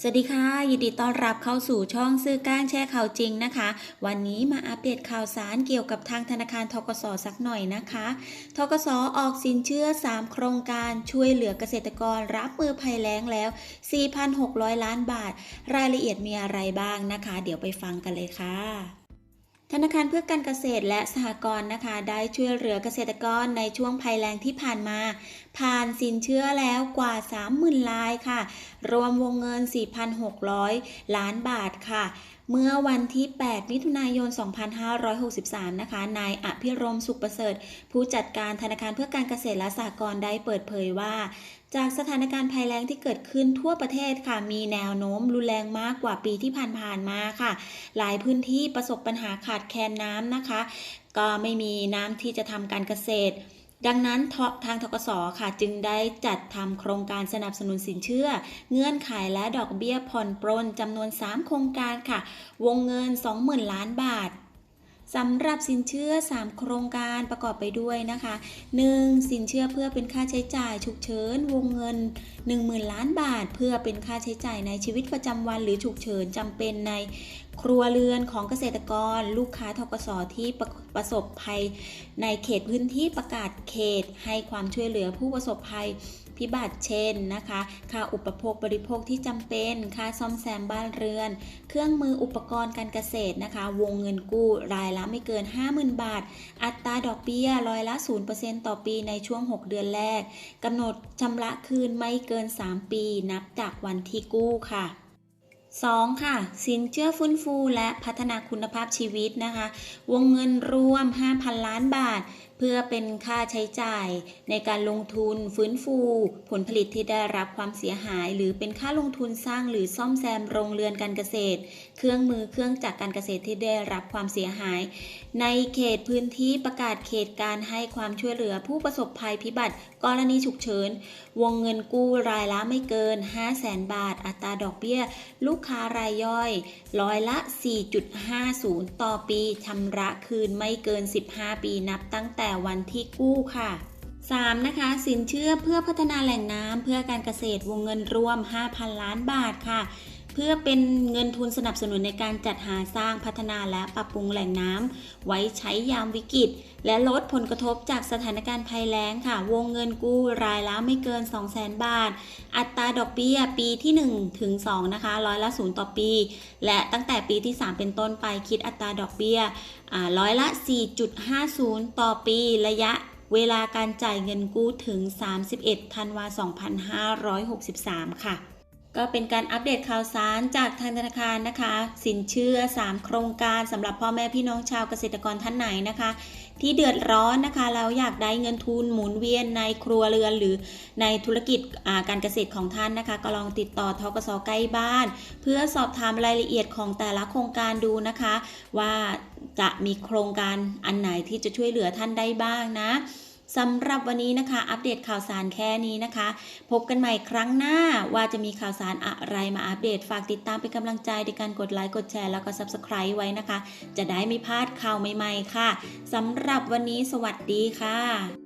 สวัสดีค่ะยินดีต้อนรับเข้าสู่ช่องซื้อก้างแช่ข่าวจริงนะคะ วันนี้มาอัปเดตข่าวสารเกี่ยวกับทางธนาคารทกสสักหน่อยนะคะทกสออกสินเชื่อ 3 โครงการช่วยเหลือเกษตรกรรับมือภัยแล้งแล้ว 4,600 ล้านบาท รายละเอียดมีอะไรบ้างนะคะ เดี๋ยวไปฟังกันเลยค่ะ ธนาคารเพื่อการเกษตรและสหกรณ์นะคะ ได้ช่วยเหลือเกษตรกรในช่วงภัยแล้งที่ผ่านมา ผ่านสินเชื่อแล้วกว่า 30,000 ลายค่ะ รวมวงเงิน 4,600 ล้านบาทค่ะ เมื่อวันที่ 8 มิถุนายน 2563 นะคะ นายอภิรมสุขประเสริฐ ผู้จัดการธนาคารเพื่อการเกษตรและสหกรณ์ได้เปิดเผยว่า จากสถานการณ์ภัยแล้งที่เกิดขึ้นทั่วประเทศค่ะ มีแนวโน้มรุนแรงมากกว่าปีที่ผ่านๆมาค่ะ หลายพื้นที่ประสบปัญหาขาดแคลนน้ำนะคะ ก็ไม่มีน้ำที่จะทำการเกษตร ดังนั้นททางทกสค่ะจึงได้จัดทำโครงการสนับสนุนสินเชื่อ เงื่อนไขและดอกเบี้ยผ่อนปรนจำนวน 3 โครงการค่ะ วงเงิน 20,000 ล้านบาท สำหรับสินเชื่อ 3 โครงการประกอบไปด้วยนะคะ 1. สินเชื่อเพื่อเป็นค่าใช้จ่ายฉุกเฉินวงเงิน 10,000 ล้านบาท เพื่อเป็นค่าใช้จ่ายในชีวิตประจำวัน หรือฉุกเฉินจำเป็นในครัวเรือนของเกษตรกร ลูกค้าทกสที่ประประสบภัย ในเขตพื้นที่ประกาศเขต ให้ความช่วยเหลือผู้ประสบภัย พิบัติเช่นนะคะค่าอุปโภคบริโภคที่จำเป็นค่าซ่อมแซมบ้านเรือน เครื่องมืออุปกรณ์การเกษตรนะคะ วงเงินกู้รายละไม่เกิน 50,000 บาท อัตราดอกเบี้ยร้อยละ 0%ต่อปีในช่วง 6 เดือนแรกกำหนดชำระคืนไม่เกิน 3 ปี นับจากวันที่กู้ค่ะ 2. ค่ะ สินเชื่อฟื้นฟูและพัฒนาคุณภาพชีวิตนะคะ วงเงินรวม 5,000 ล้านบาท พื่อเป็นค่าใช้จ่ายในการลงทุนฟื้นฟู ผลผลิตที่ได้รับความเสียหาย หรือเป็นค่าลงทุนสร้างหรือซ่อมแซมโรงเรือนการเกษตร เครื่องมือเครื่องจักรการเกษตรที่ได้รับความเสียหาย ในเขตพื้นที่ประกาศเขตการให้ความช่วยเหลือผู้ประสบภัยพิบัติ กรณีฉุกเฉิน วงเงินกู้รายละไม่เกิน 5 0 0แสนบาท อัตราดอกเบี้ย ลูกค้ารายย่อยร้อยละ 4.50 ต่อปีชำระคืนไม่เกิน 15 ปีนับตั้งแต่วันที่กู้ค่ะ 3. นะคะ สินเชื่อเพื่อพัฒนาแหล่งน้ำเพื่อการเกษตรวงเงินรวม 5,000 ล้านบาทค่ะ เพื่อเป็นเงินทุนสนับสนุนในการจัดหาสร้างพัฒนาและปรับปรุงแหล่งน้ำไว้ใช้ยามวิกฤต และลดผลกระทบจากสถานการณ์ภัยแล้งค่ะ วงเงินกู้รายละไม่เกิน 200,000 บาท อัตราดอกเบี้ยปีที่ 1 ถึง 2 นะคะ ร้อยละ 0 ต่อปี และตั้งแต่ปีที่ 3 เป็นต้นไปคิดอัตราดอกเบี้ยอ่าร้อยละ 4.50 ต่อปีระยะเวลาการจ่ายเงินกู้ถึง 31 ธันวา 2563 ค่ะ ก็เป็นการอัปเดตข่าวสารจากทางธนาคารนะคะ สินเชื่อ 3 โครงการสำหรับพ่อแม่พี่น้องชาวเกษตรกรท่านไหนนะคะ ที่เดือดร้อนนะคะแล้วอยากได้เงินทุนหมุนเวียนในครัวเรือน หรือในธุรกิจาการเกษตรของท่านนะคะ ก็ลองติดต่อทกสใกล้บ้าน เพื่อสอบถามรายละเอียดของแต่ละโครงการดูนะคะ ว่าจะมีโครงการอันไหนที่จะช่วยเหลือท่านได้บ้างนะ สำหรับวันนี้นะคะ อัปเดตข่าวสารแค่นี้นะคะ พบกันใหม่ครั้งหน้าว่าจะมีข่าวสารอะไรมาอัปเดตฝากติดตามเป็นกำลังใจในการกดไลค์กดแชร์แล้วก็ Subscribe ไว้นะคะ จะได้ไม่พลาดข่าวใหม่ ๆ ค่ะสำหรับวันนี้สวัสดีค่ะ